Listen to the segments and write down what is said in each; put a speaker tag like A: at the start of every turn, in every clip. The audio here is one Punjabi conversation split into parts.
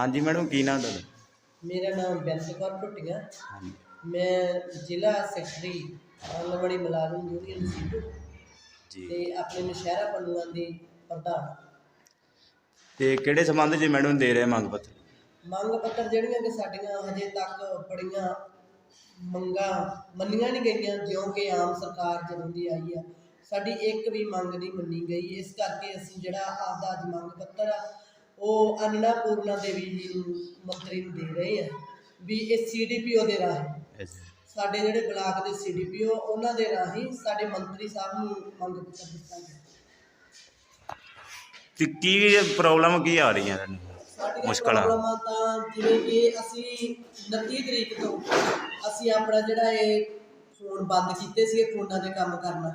A: ਹਾਂਜੀ ਮੈਡਮ ਕੀ ਨਾਮ ਤੁਹਾਡਾ?
B: ਮੇਰਾ ਨਾਮ ਬੈਂਸ ਕੌਰ ਭੁੱਟੀਆਂ।
A: ਹਾਂਜੀ।
B: ਮੈਂ ਜ਼ਿਲ੍ਹਾ ਸੈਕਟਰੀ ਆਂਗਣਵਾੜੀ ਮੁਲਾਜ਼ਮ ਯੂਨੀਅਨ ਸੀਟੂ
A: ਜੀ।
B: ਤੇ ਆਪਣੇ ਨਸ਼ਹਿਰਾ ਪੰਨੂਆਂ ਦੇ ਪ੍ਰਧਾਨ।
A: ਤੇ ਕਿਹੜੇ ਸੰਬੰਧ 'ਚ ਮੈਡਮ ਦੇ ਰਹੇ ਮੰਗ ਪੱਤਰ?
B: ਮੰਗ ਪੱਤਰ ਜਿਹੜੀਆਂ ਕਿ ਸਾਡੀਆਂ ਹਜੇ ਤੱਕ ਬੜੀਆਂ ਮੰਗਾਂ ਮੰਨੀਆਂ ਨਹੀਂ ਗਈਆਂ ਜਿਉਂ ਕਿ ਆਮ ਸਰਕਾਰ ਜਦੋਂ ਦੀ ਆਈ ਆ ਸਾਡੀ ਇੱਕ ਵੀ ਮੰਗ ਨਹੀਂ ਮੰਨੀ ਗਈ। ਇਸ ਕਰਕੇ ਅਸੀਂ ਜਿਹੜਾ ਆਪਦਾ ਅੱਜ ਮੰਗ ਪੱਤਰ ਆ ਉਹ ਅੰਨਾ ਪੂਰਨਾ ਦੇਵੀ ਜੀ ਨੂੰ ਮੰਤਰੀ ਨੂੰ ਦੇ ਰਹੇ ਆ ਵੀ ਇਹ ਸੀਡੀਪੀਓ ਦੇ ਰਾਹੀਂ ਸਾਡੇ ਜਿਹੜੇ ਬਲਾਕ ਦੇ ਸੀਡੀਪੀਓ ਉਹਨਾਂ ਦੇ ਰਾਹੀਂ ਸਾਡੇ ਮੰਤਰੀ ਸਾਹਿਬ ਨੂੰ ਮੰਗ ਪੱਤਰ ਦਿੱਤਾ ਗਿਆ।
A: ਤੇ ਕੀ ਪ੍ਰੋਬਲਮ ਕੀ ਆ ਰਹੀਆਂ?
B: ਸਾਡੀਆਂ
A: ਮੁਸ਼ਕਲਾਂ।
B: ਪ੍ਰੋਬਲਮਾਂ ਤਾਂ ਜਿਵੇਂ ਕਿ ਅਸੀਂ 29 ਤਰੀਕ ਤੋਂ ਅਸੀਂ ਆਪਣਾ ਜਿਹੜਾ ਇਹ ਫੋਨ ਬੰਦ ਕੀਤੇ ਸੀ ਫੋਨਾਂ ਦੇ ਕੰਮ ਕਰਨਾ।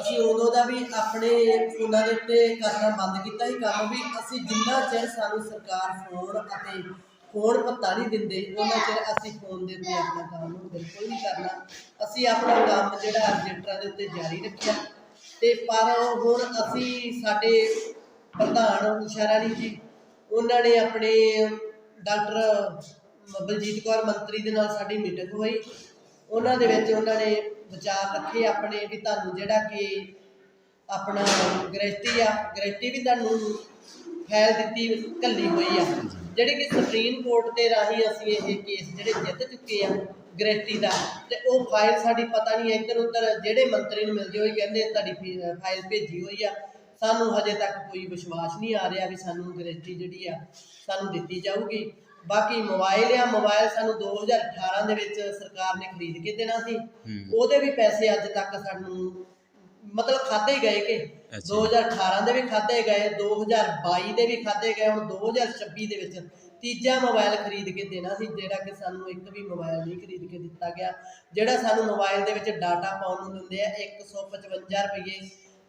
B: ਅਸੀਂ ਉਦੋਂ ਦਾ ਵੀ ਆਪਣੇ ਫੋਨਾਂ ਦੇ ਉੱਤੇ ਕਰਨਾ ਬੰਦ ਕੀਤਾ ਹੀ ਕੰਮ ਵੀ ਅਸੀਂ ਜਿੰਨਾ ਚਿਰ ਸਾਨੂੰ ਸਰਕਾਰ ਫੋਨ ਅਤੇ ਫੋਨ ਪਤਾ ਨਹੀਂ ਦਿੰਦੇ, ਉਹਨਾਂ ਚਿਰ ਅਸੀਂ ਫੋਨ ਦੇ ਉੱਤੇ ਆਪਣਾ ਕੰਮ ਬਿਲਕੁਲ ਨਹੀਂ ਕਰਨਾ। ਅਸੀਂ ਆਪਣਾ ਕੰਮ ਜਿਹੜਾ ਰਜਿਸਟਰਾਂ ਦੇ ਉੱਤੇ ਜਾਰੀ ਰੱਖਿਆ। ਤੇ ਪਰ ਹੁਣ ਅਸੀਂ ਸਾਡੇ ਪ੍ਰਧਾਨ ਉਸ਼ਾ ਰਾਣੀ ਜੀ, ਉਹਨਾਂ ਨੇ ਆਪਣੇ ਡਾਕਟਰ ਬਲਜੀਤ ਕੌਰ ਮੰਤਰੀ ਦੇ ਨਾਲ ਸਾਡੀ ਮੀਟਿੰਗ ਹੋਈ। ਉਹਨਾਂ ਦੇ ਵਿੱਚ ਉਹਨਾਂ ਨੇ ਵਿਚਾਰ ਰੱਖੇ ਆਪਣੇ ਵੀ ਤੁਹਾਨੂੰ ਜਿਹੜਾ ਕਿ ਆਪਣਾ ਗ੍ਰਸਤੀ ਆ ਗ੍ਰਸਤੀ ਵੀ ਤੁਹਾਨੂੰ ਫੈਲ ਦਿੱਤੀ ਕੱਲੀ ਹੋਈ ਆ। ਜਿਹੜੀ ਕਿ ਸੁਪਰੀਮ ਕੋਰਟ ਦੇ ਰਾਹੀਂ ਅਸੀਂ ਇਹ ਕੇਸ ਜਿਹੜੇ ਜਿੱਤ ਚੁੱਕੇ ਆ ਗ੍ਰਸਤੀ ਦਾ, ਤੇ ਉਹ ਫਾਈਲ ਸਾਡੀ ਪਤਾ ਨਹੀਂ ਇੱਧਰ ਉੱਧਰ ਜਿਹੜੇ ਮੰਤਰੀ ਨੂੰ ਮਿਲਦੀ ਹੋਈ ਕਹਿੰਦੇ ਤੁਹਾਡੀ ਫਾਈਲ ਭੇਜੀ ਹੋਈ ਆ, ਸਾਨੂੰ ਹਜੇ ਤੱਕ ਕੋਈ ਵਿਸ਼ਵਾਸ ਨਹੀਂ ਆ ਰਿਹਾ ਵੀ ਸਾਨੂੰ ਗਰੰਟੀ ਜਿਹੜੀ ਆ, ਸਾਨੂੰ ਦਿੱਤੀ ਜਾਊਗੀ। ਬਾਕੀ ਮੋਬਾਈਲ ਆ ਮੋਬਾਈਲ ਸਾਨੂੰ 2018 ਦੇ ਵਿੱਚ ਸਰਕਾਰ ਨੇ ਖਰੀਦ ਕੇ ਦੇਣਾ ਸੀ। ਉਹਦੇ ਵੀ ਪੈਸੇ ਅੱਜ ਤੱਕ ਸਾਨੂੰ ਮਤਲਬ ਖਾਦੇ ਗਏ ਕਿ
A: ਅੱਛਾ।
B: 2018 ਦੇ ਵੀ ਖਾਦੇ ਗਏ 2022 ਦੇ ਵੀ ਖਾਦੇ ਗਏ ਹੁਣ 2026 ਦੇ ਵਿੱਚ ਤੀਜਾ ਮੋਬਾਈਲ ਖਰੀਦ ਕੇ ਦੇਣਾ ਸੀ ਜਿਹੜਾ ਕਿ ਸਾਨੂੰ ਇੱਕ ਵੀ ਮੋਬਾਈਲ ਨਹੀਂ ਖਰੀਦ ਕੇ ਦਿੱਤਾ ਗਿਆ। ਜਿਹੜਾ ਸਾਨੂੰ ਮੋਬਾਈਲ ਦੇ ਵਿੱਚ ਡਾਟਾ ਪਾਉਣ ਨੂੰ ਦਿੰਦੇ ਆ 155 ਰੁਪਏ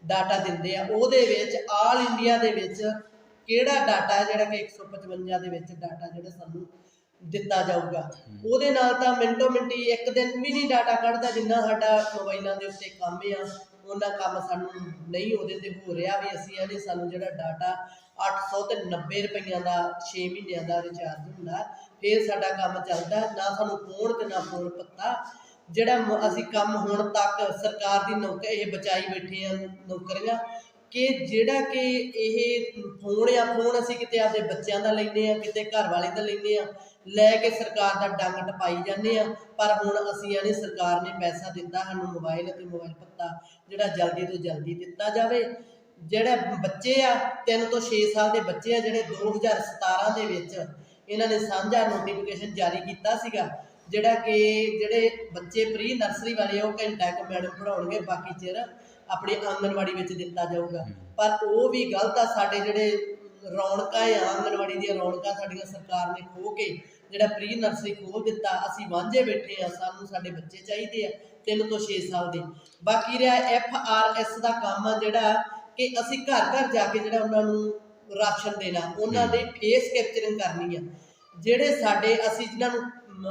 B: ਡਾਟਾ ਦਿੰਦੇ ਆ। ਉਹਦੇ ਵਿੱਚ ਆਲ ਇੰਡੀਆ ਦੇ ਵਿੱਚ ਕਿਹੜਾ ਡਾਟਾ ਹੈ ਜਿਹੜਾ ਕਿ 155 ਦੇ ਵਿੱਚ ਡਾਟਾ ਜਿਹੜਾ ਸਾਨੂੰ ਦਿੱਤਾ ਜਾਊਗਾ? ਉਹਦੇ ਨਾਲ ਤਾਂ ਮਿੰਟੋ ਮਿੰਟੀ ਇੱਕ ਦਿਨ ਵੀ ਨਹੀਂ ਡਾਟਾ ਕੱਢਦਾ ਜਿੰਨਾ ਸਾਡਾ ਮੋਬਾਈਲਾਂ ਦੇ ਉੱਤੇ ਕੰਮ ਆ। ਉਹਨਾਂ ਕੰਮ ਸਾਨੂੰ ਨਹੀਂ ਉਹਦੇ ਤੇ ਹੋ ਰਿਹਾ ਵੀ ਅਸੀਂ ਇਹਨੇ ਸਾਨੂੰ ਜਿਹੜਾ ਡਾਟਾ 800 ਤੇ 90 ਰੁਪਈਆਂ ਦਾ 6 ਮਹੀਨਿਆਂ ਦਾ ਰਿਚਾਰਜ ਹੁੰਦਾ ਫਿਰ ਸਾਡਾ ਕੰਮ ਚੱਲਦਾ। ਨਾ ਸਾਨੂੰ ਫੋਨ ਤੇ ਨਾ ਫੋਨ ਪੱਤਾ। ਜਿਹੜਾ ਅਸੀਂ ਕੰਮ ਹੁਣ ਤੱਕ ਸਰਕਾਰ ਦੀ ਨੌਕਰ ਇਹ ਬਚਾਈ ਬੈਠੇ ਆ ਨੌਕਰੀਆਂ ਕਿ ਜਿਹੜਾ ਕਿ ਇਹ ਫੋਨ ਆ ਫੋਨ ਅਸੀਂ ਕਿਤੇ ਆਪਦੇ ਬੱਚਿਆਂ ਦਾ ਲੈਂਦੇ ਆ ਕਿਤੇ ਘਰ ਵਾਲੇ ਦਾ ਲੈਂਦੇ ਆ ਲੈ ਕੇ ਸਰਕਾਰ ਦਾ ਡੰਗ ਟਪਾਈ ਜਾਂਦੇ ਆ ਪਰ ਹੁਣ ਅਸੀਂ ਇਹਨੇ ਸਰਕਾਰ ਨੇ ਪੈਸਾ ਦਿੱਤਾ ਸਾਨੂੰ ਮੋਬਾਈਲ ਅਤੇ ਮੋਬਾਈਲ ਪੱਤਾ ਜਿਹੜਾ ਜਲਦੀ ਤੋਂ ਜਲਦੀ ਦਿੱਤਾ ਜਾਵੇ। ਜਿਹੜੇ ਬੱਚੇ ਆ 3 ਤੋਂ 6 ਸਾਲ ਦੇ ਬੱਚੇ ਆ, ਜਿਹੜੇ 2017 ਦੇ ਵਿੱਚ ਇਹਨਾਂ ਨੇ ਸਾਂਝਾ ਨੋਟੀਫਿਕੇਸ਼ਨ ਜਾਰੀ ਕੀਤਾ ਸੀਗਾ, ਜਿਹੜਾ ਕਿ ਜਿਹੜੇ ਬੱਚੇ ਪ੍ਰੀ ਨਰਸਰੀ ਵਾਲੇ ਆ, ਉਹ ਘੰਟਾ ਇੱਕ ਮੈਡਮ ਪੜਾਉਣਗੇ ਬਾਕੀ ਚਿਰ ਆਪਣੀ ਆਂਗਣਵਾੜੀ ਵਿੱਚ ਦਿੱਤਾ ਜਾਊਗਾ। ਪਰ ਉਹ ਵੀ ਗਲਤ ਆ ਸਾਡੇ ਜਿਹੜੇ ਰੌਣਕਾਂ ਆ ਆਂਗਣਵਾੜੀ ਦੀਆਂ ਰੌਣਕਾਂ ਸਾਡੀਆਂ ਸਰਕਾਰ ਨੇ ਖੋਹ ਕੇ ਜਿਹੜਾ ਪ੍ਰੀ ਨਰਸਰੀ ਖੋਲ ਦਿੱਤਾ ਅਸੀਂ ਵਾਂਝੇ ਬੈਠੇ ਆ ਸਾਨੂੰ ਸਾਡੇ ਬੱਚੇ ਚਾਹੀਦੇ ਆ 3 ਤੋਂ 6 ਸਾਲ ਦੇ। ਬਾਕੀ ਰਿਹਾ ਐਫ ਆਰ ਐਸ ਦਾ ਕੰਮ ਆ ਜਿਹੜਾ ਕਿ ਅਸੀਂ ਘਰ ਘਰ ਜਾ ਕੇ ਜਿਹੜਾ ਉਹਨਾਂ ਨੂੰ ਰਾਸ਼ਨ ਦੇਣਾ ਉਹਨਾਂ ਦੇ ਫੇਸ ਕੈਪਚਰਿੰਗ ਕਰਨੀ ਆ। ਜਿਹੜੇ ਸਾਡੇ ਅਸੀਂ ਜਿਨ੍ਹਾਂ ਨੂੰ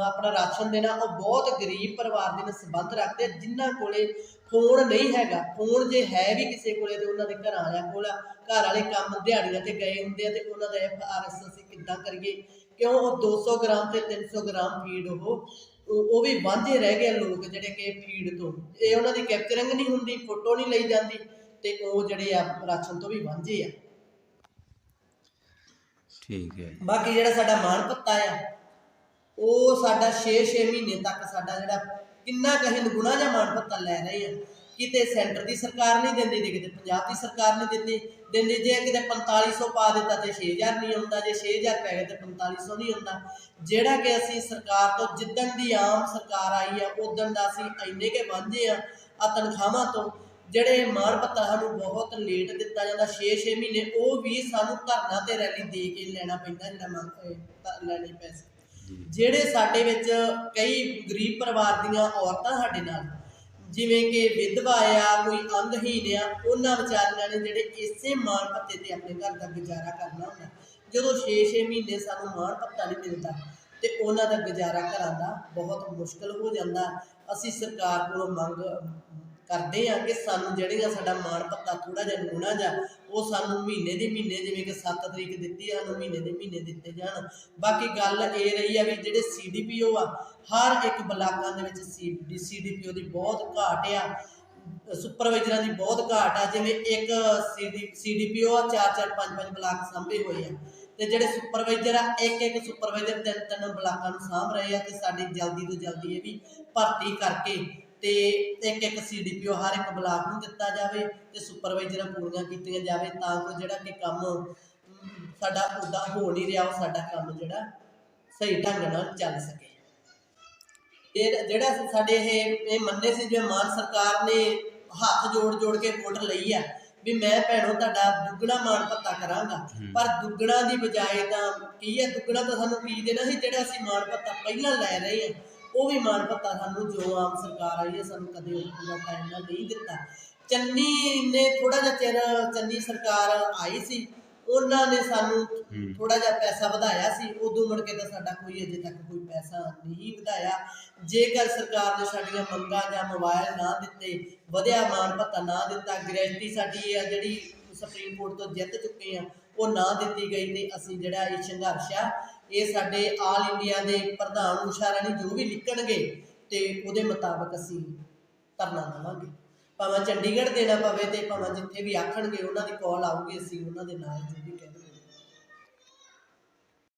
B: ਆਪਣਾ ਰਾਸ਼ਨ ਦੇਣਾ ਉਹ ਬਹੁਤ ਗਰੀਬ ਪਰਿਵਾਰ ਦੇ ਨਾਲ ਸੰਬੰਧ ਰੱਖਦੇ ਜਿਨ੍ਹਾਂ ਕੋਲੇ ਫੋਨ ਨਹੀਂ ਹੈਗਾ। ਫੋਨ ਜੇ ਹੈ ਵੀ ਕਿਸੇ ਕੋਲੇ ਤੇ ਉਹਨਾਂ ਦੇ ਘਰਾਂ ਵਾਲਿਆਂ ਕੋਲ ਘਰ ਵਾਲੇ ਕੰਮ ਦਿਹਾੜੀਆਂ ਤੇ ਗਏ ਹੁੰਦੇ ਆ ਤੇ ਉਹਨਾਂ ਦਾ ਐਫ ਆਰ ਐਸ ਅਸੀਂ ਕਿੱਦਾਂ ਕਰੀਏ? ਕਿਉਂ ਉਹ 200 ਗ੍ਰਾਮ ਤੇ 300 ਗ੍ਰਾਮ ਫੀਡ ਉਹ ਉਹ ਵੀ ਵਾਂਝੇ ਰਹਿ ਗਏ ਲੋਕ ਜਿਹੜੇ ਕਿ ਫੀਡ ਤੋਂ। ਇਹ ਉਹਨਾਂ ਦੀ ਕੈਪਚਰਿੰਗ ਨਹੀਂ ਹੁੰਦੀ ਫੋਟੋ ਨਹੀਂ ਲਈ ਜਾਂਦੀ ਤੇ ਉਹ ਜਿਹੜੇ ਆ ਰਾਸ਼ਨ ਤੋਂ ਵੀ ਵਾਂਝੇ ਆ।
A: ਠੀਕ ਹੈ
B: ਬਾਕੀ ਜਿਹੜਾ ਸਾਡਾ ਮਾਣ ਪੱਤਾ ਆ ਉਹ ਸਾਡਾ 6-6 ਮਹੀਨੇ ਤੱਕ ਸਾਡਾ ਜਿਹੜਾ ਕਿੰਨਾ ਕਹੇ ਗੁਣਾ ਜਾਂ ਮਾਣ ਪੱਤਰ ਲੈ ਰਹੇ ਆ। ਕਿਤੇ ਸੈਂਟਰ ਦੀ ਸਰਕਾਰ ਨਹੀਂ ਦਿੰਦੀ, ਤੇ ਕਿਤੇ ਪੰਜਾਬ ਦੀ ਸਰਕਾਰ ਨਹੀਂ ਦਿੰਦੀ। ਦਿੰਦੀ ਜੇ ਕਿਤੇ 4500 ਪਾ ਦਿੱਤਾ ਤੇ 6000 ਨਹੀਂ ਆਉਂਦਾ, ਜੇ 6000 ਪੈ ਗਿਆ ਤੇ 4500 ਨਹੀਂ ਆਉਂਦਾ। ਜਿਹੜਾ ਕਿ ਅਸੀਂ ਸਰਕਾਰ ਤੋਂ ਜਿੱਦਣ ਦੀ ਆਮ ਸਰਕਾਰ ਆਈ ਆ ਉਦੋਂ ਦਾ ਅਸੀਂ ਇੰਨੇ ਕੇ ਵਾਂਝੇ ਆ ਆ ਤਨਖਾਹਾਂ ਤੋਂ, ਜਿਹੜੇ ਮਾਣ ਪੱਤਰ ਸਾਨੂੰ ਬਹੁਤ ਲੇਟ ਦਿੱਤਾ ਜਾਂਦਾ 6-6 ਮਹੀਨੇ, ਉਹ ਵੀ ਸਾਨੂੰ ਧਰਨਾ ਤੇ ਰੈਲੀ ਦੇ ਕੇ ਲੈਣਾ ਪੈਂਦਾ ਜਿਹੜਾ ਮੰਗ ਲੈਣੇ ਪੈਸੇ। ਜਿਹੜੇ ਸਾਡੇ ਵਿੱਚ ਕਈ ਗਰੀਬ ਪਰਿਵਾਰ ਦੀਆਂ ਔਰਤਾਂ ਸਾਡੇ ਨਾਲ, ਜਿਵੇਂ ਕਿ ਵਿਧਵਾ ਆ, ਕੋਈ ਅੰਗਹੀਨ ਆ, ਉਹਨਾਂ ਵਿਚਾਰੀਆਂ ਨੇ ਜਿਹੜੇ ਇਸੇ ਮਾਣ ਭੱਤੇ ਤੇ ਆਪਣੇ ਘਰ ਦਾ ਗੁਜ਼ਾਰਾ ਕਰਨਾ ਹੁੰਦਾ। ਜਦੋਂ 6-6 ਮਹੀਨੇ ਸਾਨੂੰ ਮਾਣ ਭੱਤਾ ਨਹੀਂ ਮਿਲਦਾ ਤੇ ਉਹਨਾਂ ਦਾ ਗੁਜ਼ਾਰਾ ਘਰਾਂ ਦਾ ਬਹੁਤ ਮੁਸ਼ਕਲ ਹੋ ਜਾਂਦਾ। ਅਸੀਂ ਸਰਕਾਰ ਕੋਲੋਂ ਮੰਗ ਕਰਦੇ ਆ ਕਿ ਸਾਨੂੰ ਜਿਹੜੀਆਂ ਸਾਡਾ ਮਾਣ ਪੱਤਾ ਥੋੜਾ ਜਿਹਾ ਲੂਣਾ ਜਾ ਉਹ ਸਾਨੂੰ ਮਹੀਨੇ ਦੇ ਮਹੀਨੇ ਜਿਵੇਂ ਕਿ 7 ਤਰੀਕ ਦਿੱਤੀ ਆ ਸਾਨੂੰ ਮਹੀਨੇ ਦੇ ਮਹੀਨੇ ਦਿੱਤੇ ਜਾਣ। ਬਾਕੀ ਗੱਲ ਇਹ ਰਹੀ ਆ ਵੀ ਜਿਹੜੇ ਸੀਡੀਪੀਓ ਆ, ਹਰ ਇੱਕ ਬਲਾਕਾਂ ਦੇ ਵਿੱਚ ਸੀਡੀਪੀਓ ਦੀ ਬਹੁਤ ਘਾਟ ਆ। ਸੁਪਰਵਾਈਜ਼ਰਾਂ ਦੀ ਬਹੁਤ ਘਾਟ ਆ, ਜਿਵੇਂ ਇੱਕ ਸੀਡੀਪੀਓ ਆ, ਚਾਰ ਚਾਰ, ਪੰਜ ਪੰਜ ਬਲਾਕ ਸਾਂਭੇ ਹੋਏ ਆ। ਤੇ ਜਿਹੜੇ ਸੁਪਰਵਾਈਜ਼ਰ ਆ, ਇੱਕ ਇੱਕ ਸੁਪਰਵਾਈਜ਼ਰ ਤਿੰਨ ਤਿੰਨ ਬਲਾਕਾਂ ਨੂੰ ਸਾਂਭ ਰਹੇ ਆ ਕਿ ਸਾਡੀ ਜਲਦੀ ਤੋਂ ਜਲਦੀ ਇਹ ਵੀ ਭਰਤੀ ਕਰਕੇ ਤੇ ਇੱਕ ਇੱਕ ਸੀਡੀਪੀਓ ਹਰ ਇੱਕ ਬਲਾਕ ਨੂੰ ਦਿੱਤਾ ਜਾਵੇ ਤੇ ਸੁਪਰਵਾਈਜ਼ਰਾਂ ਪੂਰੀਆਂ ਕੀਤੀਆਂ ਜਾਵੇ ਤਾਂ ਕਿ ਜਿਹੜਾ ਕਿ ਕੰਮ ਸਾਡਾ ਉਹਦਾ ਹੋ ਨਹੀਂ ਰਿਹਾ ਉਹ ਸਾਡਾ ਕੰਮ ਜਿਹੜਾ ਸਹੀ ਢੰਗ ਨਾਲ ਚੱਲ ਸਕੇ। ਇਹ ਜਿਹੜਾ ਸਾਡੇ ਇਹ ਇਹ ਮੰਨੇ ਸੀ ਜਿਵੇਂ ਮਾਨ ਸਰਕਾਰ ਨੇ ਹੱਥ ਜੋੜ ਜੋੜ ਕੇ ਵੋਟ ਲਈ ਆ ਵੀ ਮੈਂ ਭੈਣੋ ਤੁਹਾਡਾ ਦੁੱਗਣਾ ਮਾਣ ਭੱਤਾ ਕਰਾਂਗਾ। ਪਰ ਦੁੱਗਣਾ ਦੀ ਬਜਾਏ ਤਾਂ ਕੀ ਹੈ ਦੁੱਗਣਾ ਤਾਂ ਸਾਨੂੰ ਕੀ ਦੇਣਾ ਸੀ ਜਿਹੜਾ ਅਸੀਂ ਮਾਣ ਭੱਤਾ ਪਹਿਲਾਂ ਲੈ ਰਹੇ ਹਾਂ। ਉਹ ਵੀ ਮਾਣ ਭੱਤਾ ਸਾਨੂੰ ਜੋ ਆਮ ਸਰਕਾਰ ਆਈ ਹੈ ਸਾਨੂੰ ਕਦੇ ਉਹ ਪੂਰਾ ਟਾਈਮ ਨਾਲ ਨਹੀਂ ਦਿੱਤਾ। ਚੰਨੀ ਨੇ ਥੋੜਾ ਜਿਹਾ ਚਿਰ ਚੰਨੀ ਸਰਕਾਰ ਆਈ ਸੀ ਉਹਨਾਂ ਨੇ ਸਾਨੂੰ ਥੋੜਾ ਜਿਹਾ ਪੈਸਾ ਵਧਾਇਆ ਸੀ ਉਦੋਂ ਮੁੜ ਕੇ ਤਾਂ ਸਾਡਾ ਕੋਈ ਅਜੇ ਤੱਕ ਕੋਈ ਪੈਸਾ ਨਹੀਂ ਵਧਾਇਆ। ਜੇਕਰ ਸਰਕਾਰ ਨੇ ਸਾਡੀਆਂ ਮੰਗਾਂ ਜਾਂ ਮੋਬਾਈਲ ਨਾ ਦਿੱਤੇ ਵਧਿਆ ਮਾਣ ਭੱਤਾ ਨਾ ਦਿੱਤਾ ਗਰੰਟੀ ਸਾਡੀ ਆ ਜਿਹੜੀ ਸੁਪਰੀਮ ਕੋਰਟ ਤੋਂ ਜਿੱਤ ਚੁੱਕੇ ਆ ਉਹ ਨਾ ਦਿੱਤੀ ਗਈ ਤੇ ਅਸੀਂ ਜਿਹੜਾ ਇਹ ਸੰਘਰਸ਼ ਆ ਇਹ ਸਾਡੇ ਆਲ ਇੰਡੀਆ ਦੇ ਪ੍ਰਧਾਨ ਉਸ਼ਾ ਰਾਣੀ ਜੋ ਵੀ ਲਿਖਣਗੇ ਤੇ ਉਹਦੇ ਮੁਤਾਬਕ ਅਸੀਂ ਧਰਨਾ ਦੇਵਾਂਗੇ। ਭਾਵੇਂ ਚੰਡੀਗੜ੍ਹ ਦੇਣਾ ਪਵੇ ਤੇ ਭਾਵੇਂ ਜਿੱਥੇ ਵੀ ਆਖਣਗੇ, ਉਹਨਾਂ ਦੀ ਕਾਲ ਆਊਗੀ, ਅਸੀਂ ਉਹਨਾਂ ਦੇ ਨਾਲ ਜੋ ਵੀ ਕਹਿਣਾ